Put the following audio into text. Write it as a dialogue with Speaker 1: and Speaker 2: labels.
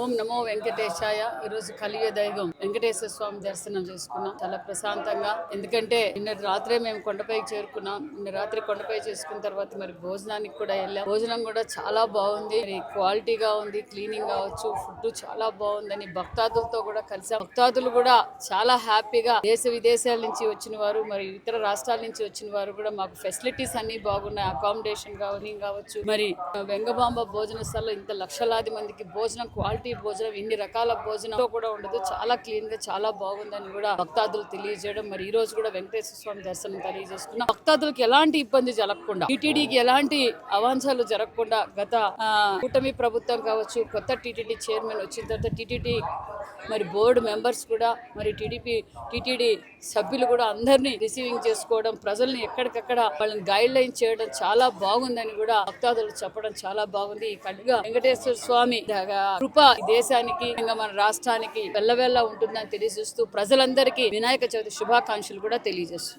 Speaker 1: ఓం నమో వెంకటేశాయ. ఈరోజు కలియుగ దైవం వెంకటేశ్వర స్వామి దర్శనం చేసుకున్నాం. చాలా ప్రశాంతంగా. ఎందుకంటే నిన్న రాత్రే మేము కొండపైకి చేరుకున్నాం. నిన్న రాత్రి కొండపై చేసుకున్న తర్వాత మరి భోజనానికి కూడా వెళ్ళాం. భోజనం కూడా చాలా బాగుంది. మరి క్వాలిటీగా ఉంది. క్లీనింగ్ కావచ్చు ఫుడ్ చాలా బాగుందని భక్తాదులతో కూడా కలిసాం. భక్తాదులు కూడా చాలా హ్యాపీగా దేశ విదేశాల నుంచి వచ్చిన వారు మరి ఇతర రాష్ట్రాల నుంచి వచ్చిన వారు కూడా మాకు ఫెసిలిటీస్ అన్ని బాగున్నాయి. అకామిడేషన్ కావచ్చు మరి వెంగబాంబ భోజన స్థలం ఇంత లక్షలాది మందికి భోజనం క్వాలిటీ భోజనం ఇన్ని రకాల భోజనం కూడా ఉండదు. చాలా క్లీన్గా చాలా బాగుందని కూడా భక్తాదులు తెలియజేయడం. మరి ఈ రోజు కూడా వెంకటేశ్వర స్వామి దర్శనం తెలియజేసుకున్నాం భక్తాదులకు ఎలాంటి ఇబ్బంది జరగకుండా టీటీడీకి ఎలాంటి అవాంఛాలు జరగకుండా గత కూటమి ప్రభుత్వం కావచ్చు కొత్త టీటీడీ చైర్మన్ వచ్చిన తర్వాత టీటీడీ మరి బోర్డు మెంబర్స్ కూడా మరి టీడీపీ టీటీడీ సభ్యులు కూడా అందరినీ రిసీవింగ్ చేసుకోవడం ప్రజల్ని ఎక్కడికక్కడ వాళ్ళని గైడ్ లైన్ చేయడం చాలా బాగుందని కూడా భక్తాదులు చెప్పడం చాలా బాగుంది. ఈ కళ్ళుగా వెంకటేశ్వర స్వామి కృప దేశానికి ఇంకా మన రాష్ట్రానికి వెళ్ళవెళ్ళ ఉంటుందని తెలియజేస్తూ ప్రజలందరికీ వినాయక చవితి శుభాకాంక్షలు కూడా తెలియజేస్తుంది